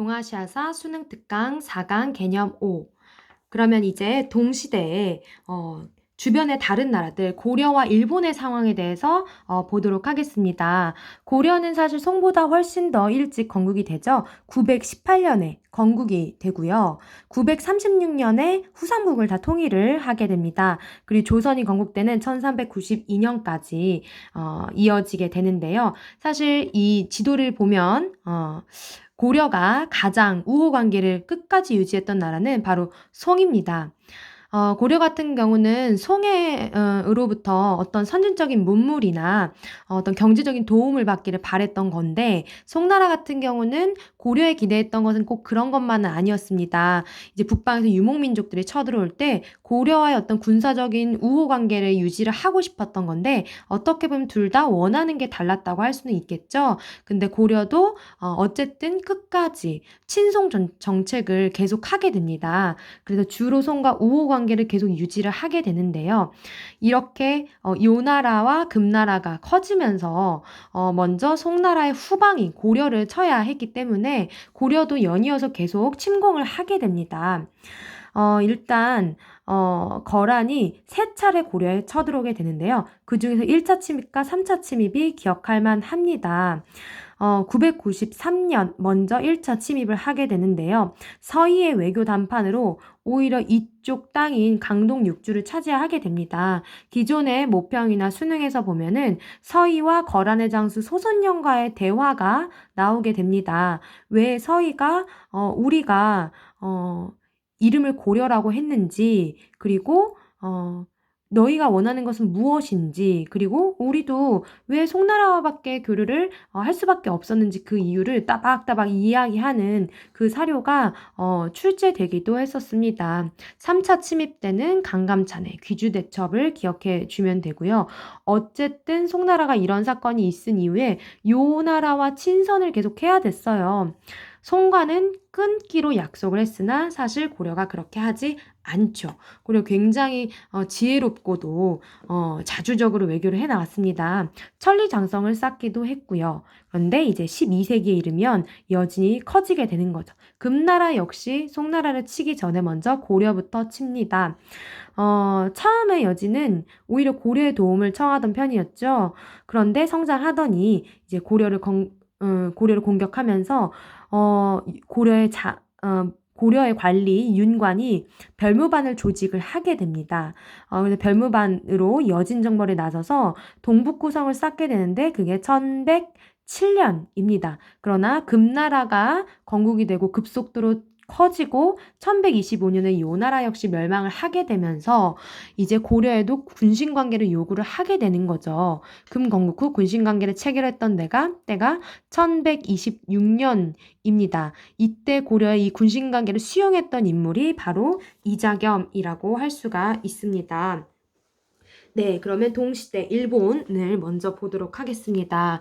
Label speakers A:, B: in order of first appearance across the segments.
A: 동아시아사 수능 특강 4강 개념 5. 그러면 이제 동시대에 어, 주변의 다른 나라들, 고려와 일본의 상황에 대해서 어, 보도록 하겠습니다. 고려는 사실 송보다 훨씬 더 일찍 건국이 되죠. 918년에 건국이 되고요. 936년에 후삼국을 다 통일을 하게 됩니다. 그리고 조선이 건국되는 1392년까지 어, 이어지게 되는데요. 사실 이 지도를 보면 어, 고려가 가장 우호 관계를 끝까지 유지했던 나라는 바로 송입니다. 어, 고려 같은 경우는 송해으로부터 어떤 선진적인 문물이나 어떤 경제적인 도움을 받기를 바랬던 건데 송나라 같은 경우는 고려에 기대했던 것은 꼭 그런 것만은 아니었습니다. 이제 북방에서 유목민족들이 쳐들어올 때 고려와의 어떤 군사적인 우호 관계를 유지를 하고 싶었던 건데 어떻게 보면 둘 다 원하는 게 달랐다고 할 수는 있겠죠. 근데 고려도 어, 어쨌든 끝까지 친송 정책을 계속 하게 됩니다. 그래서 주로 송과 우호 관계 관계를 계속 유지를 하게 되는데요. 이렇게 어, 요나라와 금나라가 커지면서 어, 먼저 송나라의 후방이 고려를 쳐야 했기 때문에 고려도 연이어서 계속 침공을 하게 됩니다. 어, 일단 어, 거란이 세 차례 고려에 쳐들어오게 되는데요. 그 중에서 1차 침입과 3차 침입이 기억할 만 합니다. 어, 993년 먼저 1차 침입을 하게 되는데요. 서희의 외교 담판으로 오히려 이쪽 땅인 강동 육주를 차지하게 됩니다. 기존의 모평이나 수능에서 보면은 서희와 거란의 장수 소선영과의 대화가 나오게 됩니다. 왜 서희가 어, 우리가 어, 이름을 고려라고 했는지 그리고 어, 너희가 원하는 것은 무엇인지, 그리고 우리도 왜 송나라와밖에 교류를 어, 할 수밖에 없었는지 그 이유를 따박따박 이야기하는 그 사료가 어, 출제되기도 했었습니다. 3차 침입 때는 강감찬의 귀주대첩을 기억해 주면 되고요. 어쨌든 송나라가 이런 사건이 있은 이후에 요 나라와 친선을 계속 해야 됐어요. 송과는 끊기로 약속을 했으나 사실 고려가 그렇게 하지 않죠. 고려 굉장히 어, 지혜롭고도 어, 자주적으로 외교를 해 나왔습니다. 천리장성을 쌓기도 했고요. 그런데 이제 12세기에 이르면 여진이 커지게 되는 거죠. 금나라 역시 송나라를 치기 전에 먼저 고려부터 칩니다. 어, 처음에 여진은 오히려 고려의 도움을 청하던 편이었죠. 그런데 성장하더니 이제 고려를 건, 어, 고려를 공격하면서 어, 고려의 자, 어, 고려의 관리 윤관이 별무반을 조직을 하게 됩니다. 어, 그래서 별무반으로 여진 정벌에 나서서 동북구성을 쌓게 되는데 그게 1107년입니다. 그러나 금나라가 건국이 되고 급속도로 커지고 1125년에 요나라 역시 멸망을 하게 되면서 이제 고려에도 군신 관계를 요구를 하게 되는 거죠. 금건국 후 군신 관계를 체결했던 데가 때가 1126년입니다. 이때 고려의 이 군신 관계를 수용했던 인물이 바로 이자겸이라고 할 수가 있습니다. 네, 그러면 동시대 일본을 먼저 보도록 하겠습니다.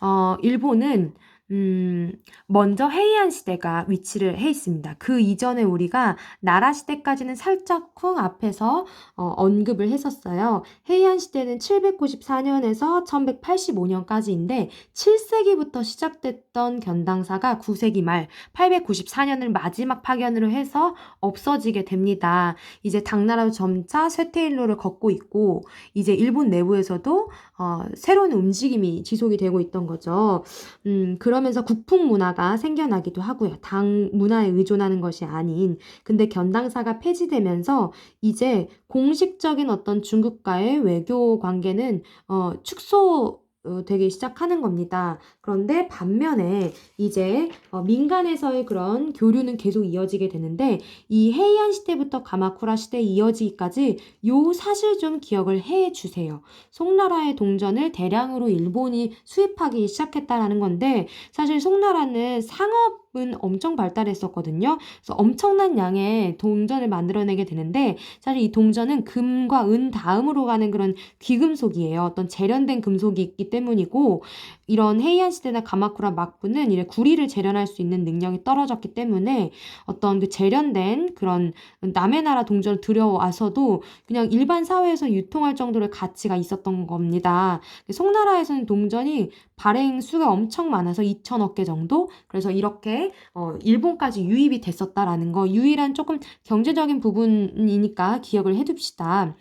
A: 어, 일본은 음, 먼저 헤이안 시대가 위치를 해 있습니다. 그 이전에 우리가 나라 시대까지는 살짝 쿵 앞에서 어, 언급을 했었어요. 헤이안 시대는 794년에서 1185년까지인데 7세기부터 시작됐던 견당사가 9세기 말 894년을 마지막 파견으로 해서 없어지게 됩니다. 이제 당나라도 점차 쇠퇴일로를 걷고 있고 이제 일본 내부에서도 어, 새로운 움직임이 지속이 되고 있던 거죠. 음, 그 러면서 국풍 문화가 생겨나기도 하고요. 당 문화에 의존하는 것이 아닌. 근데 견당사가 폐지되면서 이제 공식적인 어떤 중국과의 외교 관계는 어, 축소 어, 되기 시작하는 겁니다. 그런데 반면에 이제 어, 민간에서의 그런 교류는 계속 이어지게 되는데 이 헤이안 시대부터 가마쿠라 시대에 이어지기까지 요 사실 좀 기억을 해 주세요. 송나라의 동전을 대량으로 일본이 수입하기 시작했다라는 건데 사실 송나라는 상업 은 엄청 발달했었거든요. 그래서 엄청난 양의 동전을 만들어내게 되는데 사실 이 동전은 금과 은 다음으로 가는 그런 귀금속이에요. 어떤 재련된 금속이 있기 때문이고 이런 헤이안 시대나 가마쿠라 막부는 이래 구리를 재련할 수 있는 능력이 떨어졌기 때문에 어떤 그 재련된 그런 남의 나라 동전을 들여와서도 그냥 일반 사회에서 유통할 정도의 가치가 있었던 겁니다. 송나라에서는 동전이 발행 수가 엄청 많아서 2천억 개 정도. 그래서 이렇게 어, 일본까지 유입이 됐었다라는 거 유일한 조금 경제적인 부분이니까 기억을 해둡시다.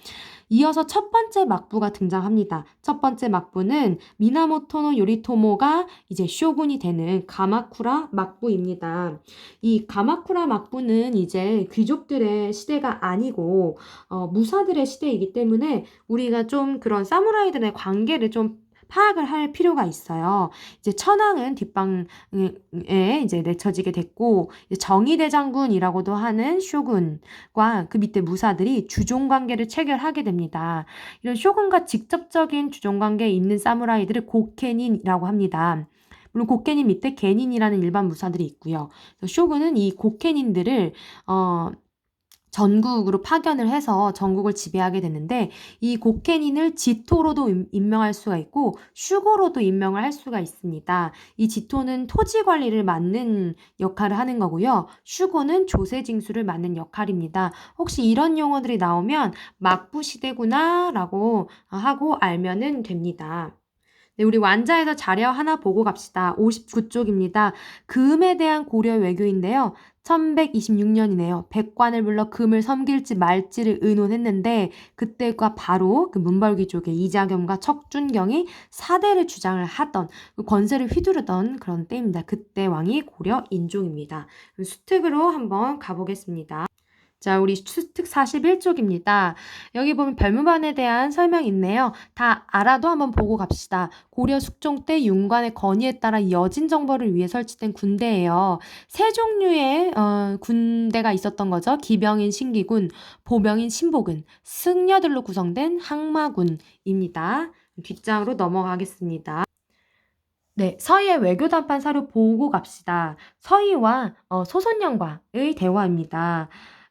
A: 이어서 첫 번째 막부가 등장합니다. 첫 번째 막부는 미나모토노 요리토모가 이제 쇼군이 되는 가마쿠라 막부입니다. 이 가마쿠라 막부는 이제 귀족들의 시대가 아니고 어, 무사들의 시대이기 때문에 우리가 좀 그런 사무라이들의 관계를 좀 파악을 할 필요가 있어요. 이제 천황은 뒷방에 이제 내쳐지게 됐고 정의대장군이라고도 하는 쇼군과 그 밑에 무사들이 주종 관계를 체결하게 됩니다. 이런 쇼군과 직접적인 주종 관계에 있는 사무라이들을 고케닌이라고 합니다. 물론 고케닌 밑에 게닌이라는 일반 무사들이 있고요. 쇼군은 이 고케닌들을 어 전국으로 파견을 해서 전국을 지배하게 되는데 이 고케닌을 지토로도 임- 임명할 수가 있고 슈고로도 임명을 할 수가 있습니다. 이 지토는 토지 관리를 맡는 역할을 하는 거고요. 슈고는 조세 징수를 맡는 역할입니다. 혹시 이런 용어들이 나오면 막부 시대구나라고 하고 알면은 됩니다. 네, 우리 완자에서 자료 하나 보고 갑시다. 59쪽입니다. 금에 대한 고려 외교인데요. 1126년이네요. 백관을 불러 금을 섬길지 말지를 의논했는데 그때가 바로 그 문벌귀족의 이자겸과 척준경이 사대를 주장을 하던 그 권세를 휘두르던 그런 때입니다. 그때 왕이 고려 인종입니다. 수특으로 한번 가보겠습니다. 자, 우리 수특 41쪽입니다. 여기 보면 별무반에 대한 설명이 있네요. 다 알아도 한번 보고 갑시다. 고려 숙종 때 윤관의 건의에 따라 여진 정벌을 위해 설치된 군대예요. 세 종류의 어, 군대가 있었던 거죠. 기병인 신기군, 보병인 신복군, 승려들로 구성된 항마군입니다. 뒷장으로 넘어가겠습니다. 네, 서희의 외교 단판 사료 보고 갑시다. 서희와 어, 소선영과의 대화입니다.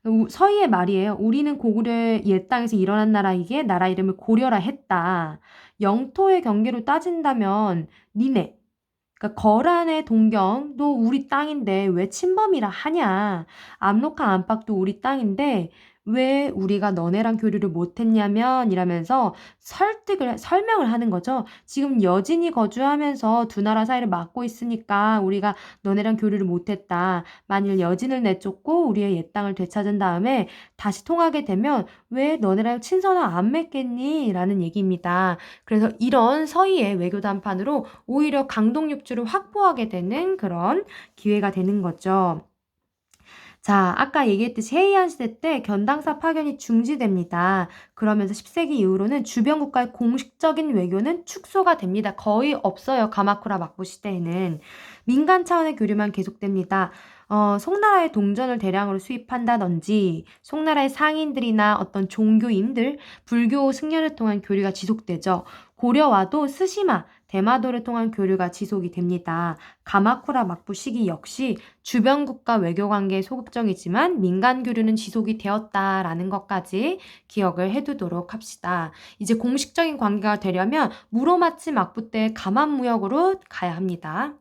A: 우- 서희의 말이에요. 우리는 고구려의 옛 땅에서 일어난 나라이기에 나라 이름을 고려라 했다. 영토의 경계로 따진다면 니네, 그러니까 거란의 동경도 우리 땅인데 왜 침범이라 하냐? 압록강 안팎도 우리 땅인데 왜 우리가 너네랑 교류를 못했냐면 이라면서 설득을 설명을 하는 거죠. 지금 여진이 거주하면서 두 나라 사이를 막고 있으니까 우리가 너네랑 교류를 못했다. 만일 여진을 내쫓고 우리의 옛 땅을 되찾은 다음에 다시 통하게 되면 왜 너네랑 친선을 안 맺겠니? 라는 얘기입니다. 그래서 이런 서희의 외교 담판으로 오히려 강동 육주를 확보하게 되는 그런 기회가 되는 거죠. 자, 아까 얘기했듯이 해이한 시대 때 견당사 파견이 중지됩니다. 그러면서 10세기 이후로는 주변 국가의 공식적인 외교는 축소가 됩니다. 거의 없어요. 가마쿠라 막부 시대에는. 민간 차원의 교류만 계속됩니다. 어, 송나라의 동전을 대량으로 수입한다든지 송나라의 상인들이나 어떤 종교인들, 불교 승려를 통한 교류가 지속되죠. 고려와도 스시마, 대마도를 통한 교류가 지속이 됩니다. 가마쿠라 막부 시기 역시 주변 국가 외교 관계에 소극적이지만 민간 교류는 지속이 되었다라는 것까지 기억을 해두도록 합시다. 이제 공식적인 관계가 되려면 무로마치 막부 때 가만 무역으로 가야 합니다.